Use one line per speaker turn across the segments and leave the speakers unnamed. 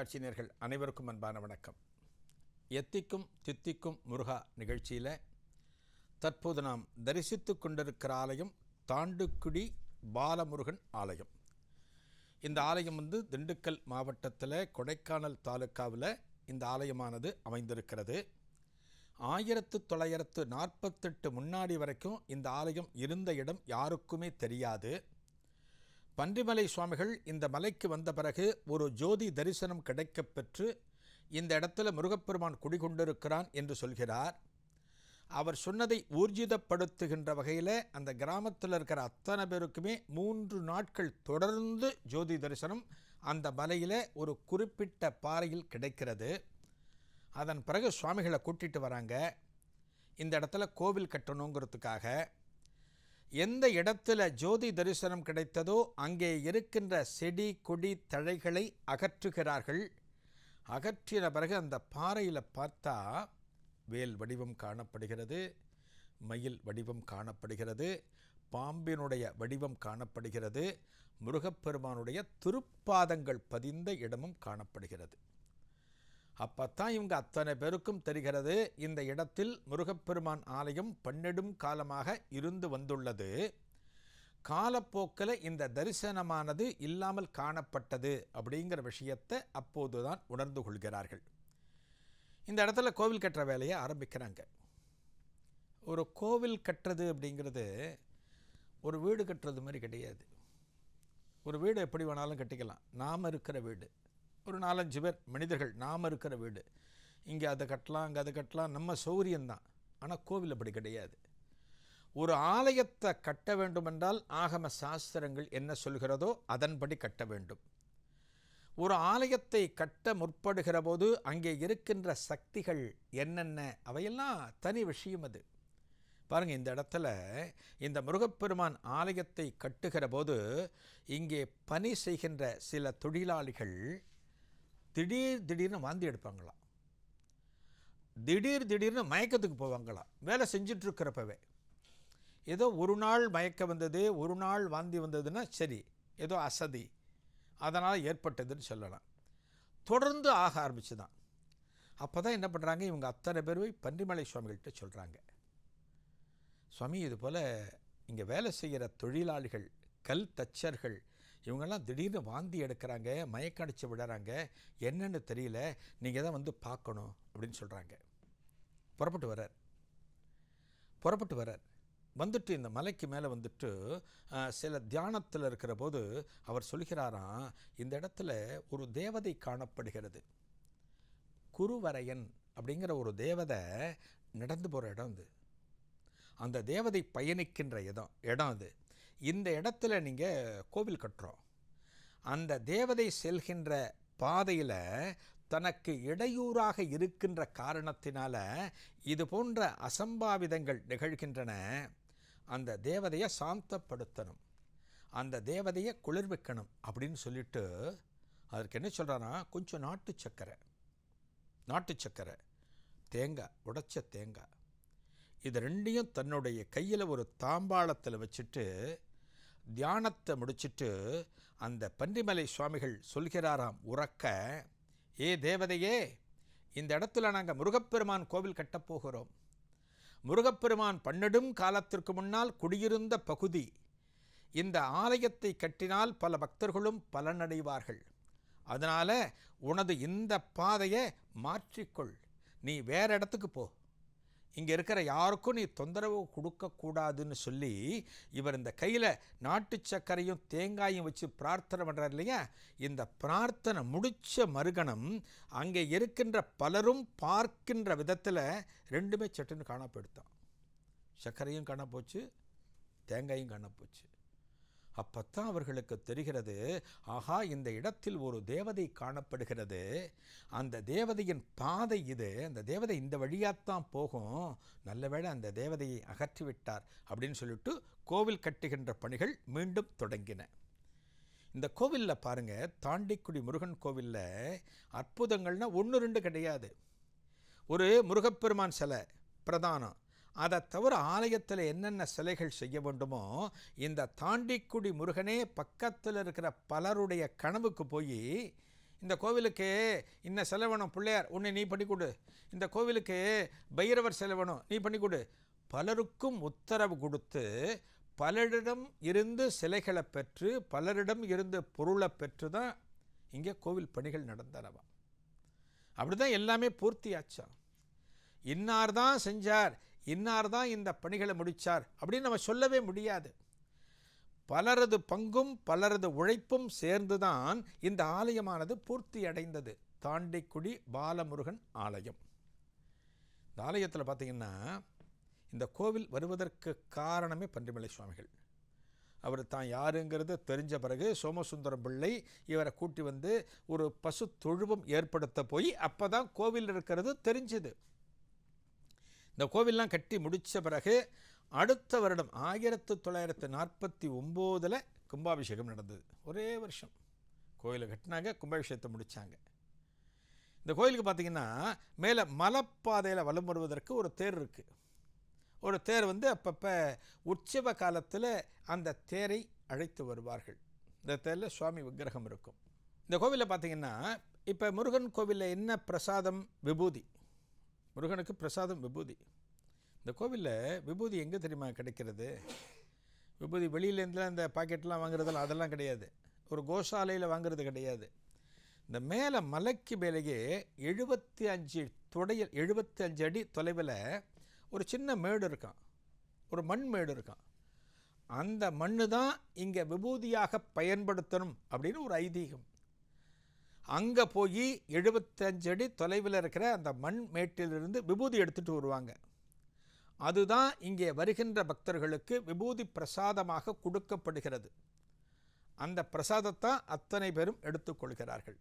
தொலைக்காட்சி நேர்கள் அனைவருக்கும் அன்பான வணக்கம். எத்திக்கும் தித்திக்கும் முருகா நிகழ்ச்சியில் தற்போது நாம் தரிசித்து கொண்டிருக்கிற ஆலயம் தாண்டுக்குடி பாலமுருகன் ஆலயம். இந்த ஆலயம் வந்து திண்டுக்கல் மாவட்டத்தில் கொடைக்கானல் தாலுக்காவில் இந்த ஆலயமானது அமைந்திருக்கிறது. ஆயிரத்து தொள்ளாயிரத்து நாற்பத்தெட்டு முன்னாடி வரைக்கும் இந்த ஆலயம் இருந்த இடம் யாருக்குமே தெரியாது. பன்றிமலை சுவாமிகள் இந்த மலைக்கு வந்த பிறகு ஒரு ஜோதி தரிசனம் கிடைக்கப் பெற்று இந்த இடத்துல முருகப்பெருமான் குடிகொண்டிருக்கிறான் என்று சொல்கிறார். அவர் சொன்னதை ஊர்ஜிதப்படுத்துகின்ற வகையில் அந்த கிராமத்தில் இருக்கிற அத்தனை பேருக்குமே மூன்று நாட்கள் தொடர்ந்து ஜோதி தரிசனம் அந்த மலையில் ஒரு குறிப்பிட்ட பாறையில் கிடைக்கிறது. அதன் பிறகு சுவாமிகளை கூட்டிட்டு வராங்க. இந்த இடத்துல கோவில் கட்டணுங்கிறதுக்காக எந்த இடத்துல ஜோதி தரிசனம் கிடைத்ததோ அங்கே இருக்கின்ற செடி கொடி தழைகளை அகற்றுகிறார்கள். அகற்றின பிறகு அந்த பாறையில் பார்த்தா வேல் வடிவம் காணப்படுகிறது மயில் வடிவம் காணப்படுகிறது பாம்பினுடைய வடிவம் காணப்படுகிறது முருகப்பெருமானுடைய திருப்பாதங்கள் பதிந்த இடமும் காணப்படுகிறது. அப்பத்தான் இவங்க அத்தனை பேருக்கும் தெரிகிறது. இந்த இடத்தில் முருகப்பெருமான் ஆலயம் பன்னெடும் காலமாக இருந்து வந்துள்ளது. காலப்போக்கில் இந்த தரிசனமானது இல்லாமல் காணப்பட்டது அப்படிங்கிற விஷயத்தை அப்போதுதான் உணர்ந்து கொள்கிறார்கள். இந்த இடத்துல கோவில் கட்டுற வேலையை ஆரம்பிக்கிறாங்க. ஒரு கோவில் கட்டுறது அப்படிங்கிறது ஒரு வீடு கட்டுறது மாதிரி கிடையாது. ஒரு வீடு எப்படி வேணாலும் கட்டிக்கலாம். நாம் இருக்கிற வீடு. ஒரு நாலஞ்சு பேர் மனிதர்கள் நாம் இருக்கிற வீடு. இங்கே அதை கட்டலாம் அங்கே அதை கட்டலாம். நம்ம சௌரியம்தான் ஆனால் கோவில் அப்படி கிடையாது. ஒரு ஆலயத்தை கட்ட வேண்டுமென்றால் ஆகம சாஸ்திரங்கள் என்ன சொல்கிறதோ அதன்படி கட்ட வேண்டும். ஒரு ஆலயத்தை கட்ட முற்படுகிற போது அங்கே இருக்கின்ற சக்திகள் என்னென்ன அவையெல்லாம் தனி விஷயம் அது. பாருங்கள் இந்த இடத்துல இந்த முருகப்பெருமான் ஆலயத்தை கட்டுகிற போது இங்கே பணி செய்கின்ற சில தொழிலாளிகள் திடீர் திடீர்னு வாந்தி எடுப்பாங்களாம். திடீர் திடீர்னு மயக்கத்துக்கு போவாங்களாம். வேலை செஞ்சிட்ருக்கிறப்பவே. ஏதோ ஒரு நாள் மயக்கம் வந்தது ஒரு நாள் வாந்தி வந்ததுன்னா சரி ஏதோ அசதி. அதனால் ஏற்பட்டதுன்னு சொல்லலாம். தொடர்ந்து ஆக ஆரம்பிச்சு தான் அப்போ தான் என்ன பண்ணுறாங்க இவங்க அத்தனை பேர் போய் பன்றிமலை சுவாமிகள்கிட்ட சொல்கிறாங்க சுவாமி இது போல் இங்கே வேலை செய்கிற தொழிலாளிகள் கல் தச்சர்கள் இவங்கெல்லாம் திடீர்னு வாந்தி எடுக்கிறாங்க மயக்கடிச்சு விடுறாங்க. என்னன்னு தெரியல. நீங்கள் தான் வந்து பார்க்கணும் அப்படின்னு சொல்கிறாங்க புறப்பட்டு வர்றார். புறப்பட்டு வர்றார். வந்துட்டு இந்த மலைக்கு மேலே வந்துட்டு சில தியானத்தில் இருக்கிற போது அவர் சொல்கிறாராம் இந்த இடத்துல ஒரு தேவதை காணப்படுகிறது. குருவரையன் அப்படிங்கிற ஒரு தேவதை நடந்து போகிற இடம் இது. அந்த தேவதை பயணிக்கின்ற இடம் இடம் அது. இந்த இடத்துல நீங்கள் கோவில் கட்டுறோம். அந்த தேவதை செல்கின்ற பாதையில் தனக்கு இடையூறாக இருக்கின்ற காரணத்தினால் இது போன்ற அசம்பாவிதங்கள் நிகழ்கின்றன. அந்த தேவதையை சாந்தப்படுத்தணும். அந்த தேவதையை குளிர்விக்கணும் அப்படின்னு சொல்லிட்டு அதற்கு என்ன சொல்கிறான்னா கொஞ்சம் நாட்டு சக்கரை. நாட்டு சக்கரை. தேங்காய் உடைச்ச தேங்காய். இது ரெண்டையும் தன்னுடைய கையில் ஒரு தாம்பாளத்தில் வச்சுட்டு தியானத்தை முடிச்சிட்டு அந்த பன்றிமலை சுவாமிகள் சொல்கிறாராம் உறக்க ஏ தேவதையே இந்த இடத்துல நாங்கள் முருகப்பெருமான் கோவில் கட்டப் போகிறோம். முருகப்பெருமான் பன்னெடும் காலத்திற்கு முன்னால் குடியிருந்த பகுதி. இந்த ஆலயத்தை கட்டினால் பல பக்தர்களும் பலனடைவார்கள். அதனால் உனது இந்த பாதையை மாற்றிக்கொள். நீ வேற இடத்துக்கு போ. இங்கே இருக்கிற யாருக்கும் நீ தொந்தரவு கொடுக்கக்கூடாதுன்னு சொல்லி இவர் இந்த கையில் நாட்டு சர்க்கரையும் தேங்காயும் வச்சு பிரார்த்தனை பண்ணுறார் இல்லையா? இந்த பிரார்த்தனை முடித்த மறுகணம் அங்கே இருக்கின்ற பலரும் பார்க்கின்ற விதத்தில் ரெண்டுமே சட்டுன்னு காணா போயிடுத்தான். சர்க்கரையும் காண போச்சு தேங்காயும் காண போச்சு. அப்பத்தான் அவர்களுக்கு தெரிகிறது ஆஹா இந்த இடத்தில் ஒரு தேவதை காணப்படுகிறது. அந்த தேவதையின் பாதை இது. அந்த தேவதை இந்த வழியாத்தான் போகும். நல்லவேளை அந்த தேவதையை அகற்றிவிட்டார் அப்படின்னு சொல்லிட்டு கோவில் கட்டுகின்ற பணிகள் மீண்டும் தொடங்கின. இந்த கோவிலில் பாருங்கள் தாண்டிக்குடி முருகன் கோவிலில் அற்புதங்கள்னால் ஒன்று ரெண்டு கிடையாது. ஒரு முருகப்பெருமான் சிலை பிரதானம். அதை தவிர ஆலயத்தில் என்னென்ன சிலைகள் செய்ய வேண்டுமோ இந்த தாண்டிக்குடி முருகனே பக்கத்தில் இருக்கிற பலருடைய கனவுக்கு போய் இந்த கோவிலுக்கு இன்ன செலவணும் பிள்ளையார் உன்னை நீ பண்ணி கொடு. இந்த கோவிலுக்கு பைரவர் செலவணும் நீ பண்ணி கொடு. பலருக்கும் உத்தரவு கொடுத்து பலரிடம் இருந்து சிலைகளை பெற்று பலரிடம் இருந்து பொருளை பெற்று தான் இங்கே கோவில் பணிகள் நடந்தனவா. அப்படி தான் எல்லாமே பூர்த்தியாச்சான் இன்னார் தான் செஞ்சார் இன்னார் தான் இந்த பணிகளை முடித்தார் அப்படின்னு நம்ம சொல்லவே முடியாது. பலரது பங்கும் பலரது உழைப்பும் சேர்ந்துதான் இந்த ஆலயமானது பூர்த்தி அடைந்தது. தாண்டிக்குடி பாலமுருகன் ஆலயம். இந்த ஆலயத்தில் பார்த்தீங்கன்னா இந்த கோவில் வருவதற்கு காரணமே பன்றிமலை சுவாமிகள். அவர் தான் யாருங்கிறது தெரிஞ்ச பிறகு சோமசுந்தரம் பிள்ளை இவரை கூட்டி வந்து ஒரு பசு தொழுவம் ஏற்படுத்த போய் அப்போ தான் கோவில் இருக்கிறது தெரிஞ்சுது. இந்த கோவில்லாம் கட்டி முடித்த பிறகு அடுத்த வருடம் ஆயிரத்து தொள்ளாயிரத்து நாற்பத்தி ஒம்போதில் கும்பாபிஷேகம் நடந்தது. ஒரே வருஷம். கோயிலை கட்டினாங்க கும்பாபிஷேகத்தை முடித்தாங்க இந்த கோயிலுக்கு பார்த்தீங்கன்னா மேலே மலைப்பாதையில் வலம் வருவதற்கு ஒரு தேர் இருக்குது ஒரு தேர் வந்து அப்பப்போ உற்சவ காலத்தில் அந்த தேரை அழைத்து வருவார்கள். இந்த தேரில் சுவாமி விக்கிரகம் இருக்கும். இந்த கோவிலில் பார்த்தீங்கன்னா இப்போ முருகன் கோவிலில் என்ன பிரசாதம் விபூதி? முருகனுக்கு பிரசாதம் விபூதி. இந்த கோவிலில் விபூதி எங்கே தெரியுமா கிடைக்கிறது? விபூதி வெளியிலேருந்துலாம் இந்த பாக்கெட்லாம் வாங்குறதெல்லாம் அதெல்லாம் கிடையாது. ஒரு கோசாலையில் வாங்குறது கிடையாது. இந்த மேலே மலைக்கு மேலேயே எழுபத்தி அஞ்சு தொடையில் எழுபத்தி அஞ்சு அடி தொலைவில் ஒரு சின்ன மேடு இருக்கான். ஒரு மண் மேடு இருக்கான். அந்த மண்ணு தான் இங்கே விபூதியாக பயன்படுத்தணும் அப்படின்னு ஒரு ஐதீகம். அங்கே போய் எழுபத்தஞ்சு அடி தொலைவில் இருக்கிற அந்த மண் மேட்டிலிருந்து விபூதி எடுத்துகிட்டு வருவாங்க. அதுதான் இங்கே வருகின்ற பக்தர்களுக்கு விபூதி பிரசாதமாக கொடுக்கப்படுகிறது. அந்த பிரசாதத்தான் அத்தனை பேரும் எடுத்துக்கொள்கிறார்கள்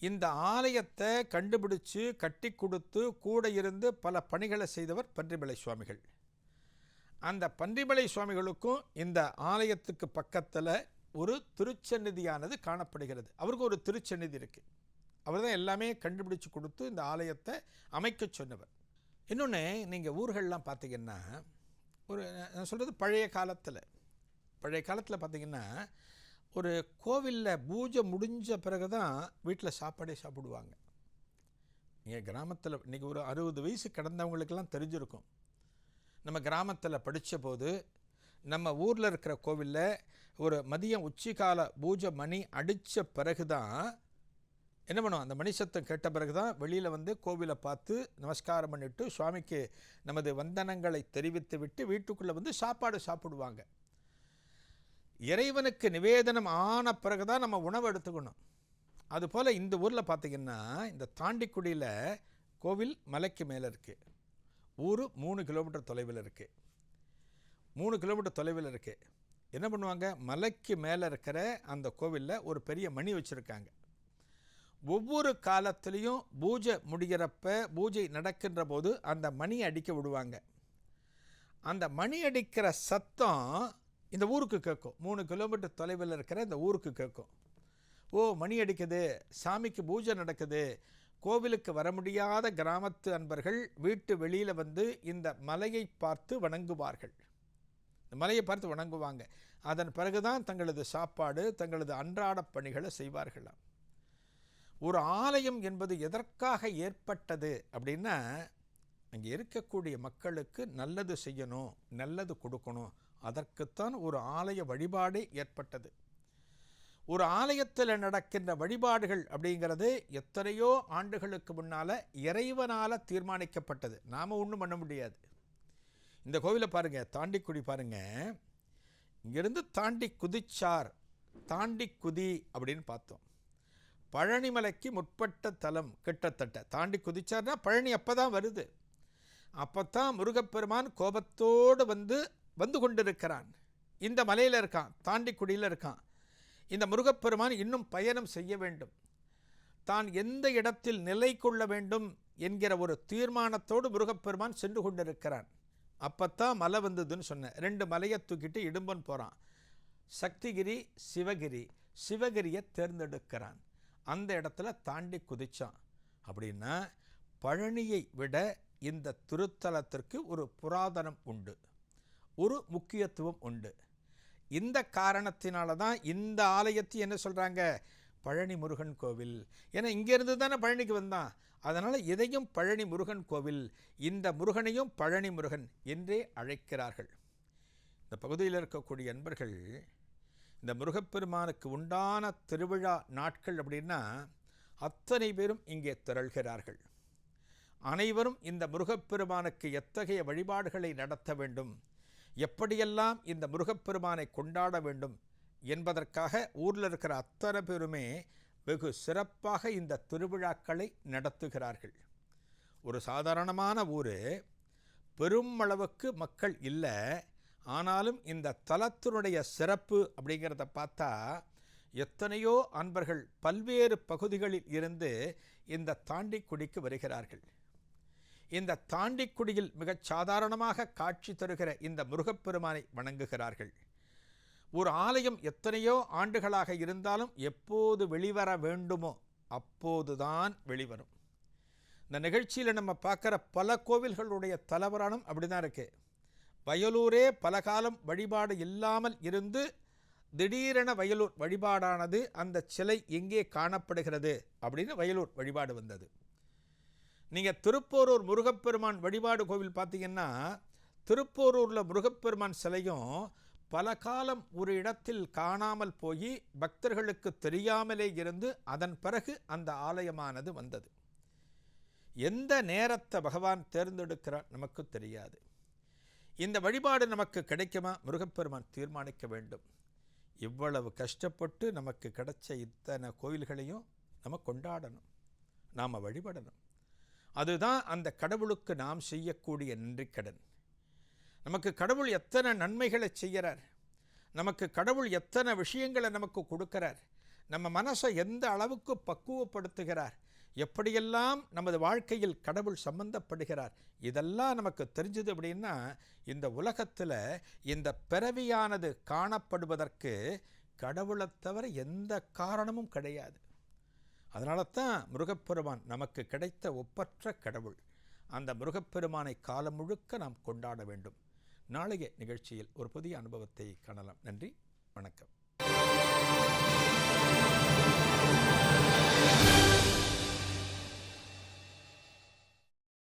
இந்த ஆலயத்தை கண்டுபிடிச்சு கட்டி கொடுத்து கூட இருந்து பல பணிகளை செய்தவர் பன்றிமலை சுவாமிகள். அந்த பன்றிமலை சுவாமிகளுக்கும் இந்த ஆலயத்துக்கு பக்கத்தில் ஒரு திருச்சந்நிதியானது காணப்படுகிறது. அவருக்கு ஒரு திருச்சந்நிதி இருக்குது அவர் தான் எல்லாமே கண்டுபிடிச்சு கொடுத்து இந்த ஆலயத்தை அமைக்க சொன்னவர். இன்னொன்று நீங்கள் ஊர்கள்லாம் பார்த்தீங்கன்னா ஒரு நான் சொல்கிறது பழைய காலத்தில். பழைய காலத்தில் பார்த்தீங்கன்னா ஒரு கோவிலில் பூஜை முடிஞ்ச பிறகு தான் வீட்டில் சாப்பாடே சாப்பிடுவாங்க. நீங்கள் கிராமத்தில் இன்றைக்கி ஒரு அறுபது வயசு கடந்தவங்களுக்கெல்லாம் தெரிஞ்சிருக்கும். நம்ம கிராமத்தில் படித்த போது நம்ம ஊரில் இருக்கிற கோவிலில் ஒரு மதியம் உச்சிக்கால பூஜை மணி அடித்த பிறகு தான் என்ன பண்ணுவோம்? அந்த மணி சத்தம் கேட்ட பிறகு தான் வெளியில் வந்து கோவிலை பார்த்து நமஸ்காரம் பண்ணிவிட்டு சுவாமிக்கு நமது வந்தனங்களை தெரிவித்து விட்டு வீட்டுக்குள்ளே வந்து சாப்பாடு சாப்பிடுவாங்க. இறைவனுக்கு நிவேதனம் ஆன பிறகு தான் நம்ம உணவு எடுத்துக்கணும். அதுபோல் இந்த ஊரில் பார்த்திங்கன்னா இந்த தாண்டிக்குடியில் கோவில் மலைக்கு மேலே இருக்குது ஊர் மூணு கிலோமீட்டர் தொலைவில் இருக்குது மூணு கிலோமீட்டர் தொலைவில் இருக்குது என்ன பண்ணுவாங்க? மலைக்கு மேலே இருக்கிற அந்த கோவிலில் ஒரு பெரிய மணி வச்சுருக்காங்க. ஒவ்வொரு காலத்துலேயும் பூஜை முடிகிறப்ப பூஜை நடக்கின்ற போது அந்த மணி அடிக்க விடுவாங்க. அந்த மணி அடிக்கிற சத்தம் இந்த ஊருக்கு கேட்கும். மூணு கிலோமீட்டர் தொலைவில் இருக்கிற இந்த ஊருக்கு கேட்கும். ஓ மணி அடிக்குது. சாமிக்கு பூஜை நடக்குது. கோவிலுக்கு வர முடியாத கிராமத்து அன்பர்கள் வீட்டு வெளியில் வந்து இந்த மலையை பார்த்து வணங்குவார்கள். இந்த மலையை பார்த்து வணங்குவாங்க. அதன் பிறகுதான் தங்களது சாப்பாடு தங்களது அன்றாட பணிகளை செய்வார்களாம் ஒரு ஆலயம் என்பது எதற்காக ஏற்பட்டது அப்படின்னா அங்கே இருக்கக்கூடிய மக்களுக்கு நல்லது செய்யணும் நல்லது கொடுக்கணும். அதற்குத்தான் ஒரு ஆலய வழிபாடு ஏற்பட்டது. ஒரு ஆலயத்தில் நடக்கின்ற வழிபாடுகள் அப்படிங்கிறது எத்தனையோ ஆண்டுகளுக்கு முன்னால் இறைவனால் தீர்மானிக்கப்பட்டது. நாம் ஒன்றும் பண்ண முடியாது. இந்த கோவிலை பாருங்கள் தாண்டிக்குடி பாருங்கள் இங்கேருந்து தாண்டி குதிச்சார். தாண்டி குதி அப்படின்னு பார்த்தோம். பழனிமலைக்கு முற்பட்ட தலம் கிட்டத்தட்ட. தாண்டி குதிச்சார்னா பழனி அப்போ தான் வருது. அப்போ தான் முருகப்பெருமான் கோபத்தோடு வந்து வந்து கொண்டிருக்கிறான். இந்த மலையில் இருக்கான் தாண்டிக்குடியில் இருக்கான். இந்த முருகப்பெருமான் இன்னும் பயணம் செய்ய வேண்டும். தான் எந்த இடத்தில் நிலை கொள்ள வேண்டும் என்கிற ஒரு தீர்மானத்தோடு முருகப்பெருமான் சென்று கொண்டிருக்கிறான். அப்பத்தான் மலை வந்ததுன்னு சொன்னேன். ரெண்டு மலையை தூக்கிட்டு இடும்பன் போகிறான் சக்திகிரி சிவகிரி சிவகிரியை தேர்ந்தெடுக்கிறான். அந்த இடத்துல தாண்டி குதிச்சான். அப்படின்னா பழனியை விட இந்த திருத்தலத்திற்கு ஒரு புராதனம் உண்டு. ஒரு முக்கியத்துவம் உண்டு. இந்த காரணத்தினால தான் இந்த ஆலயத்தை என்ன சொல்கிறாங்க பழனி முருகன் கோவில். ஏன்னா இங்கேருந்து தானே பழனிக்கு வந்தான். அதனால் இதையும் பழனி முருகன் கோவில் இந்த முருகனையும் பழனி முருகன் என்றே அழைக்கிறார்கள். இந்த பகுதியில் இருக்கக்கூடிய அன்பர்கள் இந்த முருகப்பெருமானுக்கு உண்டான திருவிழா நாட்கள் அப்படின்னா அத்தனை பேரும் இங்கே திரள்கிறார்கள். அனைவரும் இந்த முருகப்பெருமானுக்கு எத்தகைய வழிபாடுகளை நடத்த வேண்டும்? எப்படியெல்லாம் இந்த முருகப்பெருமானை கொண்டாட வேண்டும்? என்பதற்காக ஊரில் இருக்கிற அத்தனை பேருமே வெகு சிறப்பாக இந்த திருவிழாக்களை நடத்துகிறார்கள். ஒரு சாதாரணமான ஊர் பெரும் அளவுக்கு மக்கள் இல்லை ஆனாலும் இந்த தலத்தினுடைய சிறப்பு அப்படிங்கிறத பார்த்தா எத்தனையோ அன்பர்கள் பல்வேறு பகுதிகளில் இருந்து இந்த தாண்டிக்குடிக்கு வருகிறார்கள். இந்த தாண்டிக்குடியில் மிகச் சாதாரணமாக காட்சி தருகிற இந்த முருகப்பெருமானை வணங்குகிறார்கள். ஒரு ஆலயம் எத்தனையோ ஆண்டுகளாக இருந்தாலும் எப்போது வெளிவர வேண்டுமோ அப்போதுதான் வெளிவரும். இந்த நிகழ்ச்சியில் நம்ம பார்க்குற பல கோவில்களுடைய தலைவரானும் அப்படி தான் இருக்குது வயலூரே பல காலம் வழிபாடு இல்லாமல் இருந்து திடீரென வயலூர் வழிபாடானது அந்த சிலை எங்கே காணப்படுகிறது அப்படின்னு வயலூர் வழிபாடு வந்தது. நீங்கள் திருப்போரூர் முருகப்பெருமான் வழிபாடு கோவில் பார்த்தீங்கன்னா திருப்போரூரில் முருகப்பெருமான் சிலையும் பல காலம் ஒரு இடத்தில் காணாமல் போய் பக்தர்களுக்கு தெரியாமலே இருந்து அதன் பிறகு அந்த ஆலயமானது வந்தது. எந்த நேரத்தை பகவான் தேர்ந்தெடுக்கிறார் நமக்கு தெரியாது. இந்த வழிபாடு நமக்கு கிடைக்குமா? முருகப்பெருமான் தீர்மானிக்க வேண்டும். இவ்வளவு கஷ்டப்பட்டு நமக்கு கிடைச்ச இத்தனை கோயில்களையும் நம்ம கொண்டாடணும். நாம் வழிபடணும். அதுதான் அந்த கடவுளுக்கு நாம் செய்யக்கூடிய நன்றிக்கடன். நமக்கு கடவுள் எத்தனை நன்மைகளை செய்கிறார்? நமக்கு கடவுள் எத்தனை விஷயங்களை நமக்கு கொடுக்கிறார்? நம்ம மனசை எந்த அளவுக்கு பக்குவப்படுத்துகிறார்? எப்படியெல்லாம் நமது வாழ்க்கையில் கடவுள் சம்பந்தப்படுகிறார்? இதெல்லாம் நமக்கு தெரிஞ்சது அப்படின்னா இந்த உலகத்தில் இந்த பிறவியானது காணப்படுவதற்கு கடவுளைத் தவிர எந்த காரணமும் கிடையாது. அதனால தான் முருகப்பெருமான் நமக்கு கிடைத்த ஒப்பற்ற கடவுள். அந்த முருகப்பெருமானை காலம் முழுக்க நாம் கொண்டாட வேண்டும். நாளைய நிகழ்ச்சியில் ஒரு புதிய அனுபவத்தை காணலாம். நன்றி. வணக்கம்.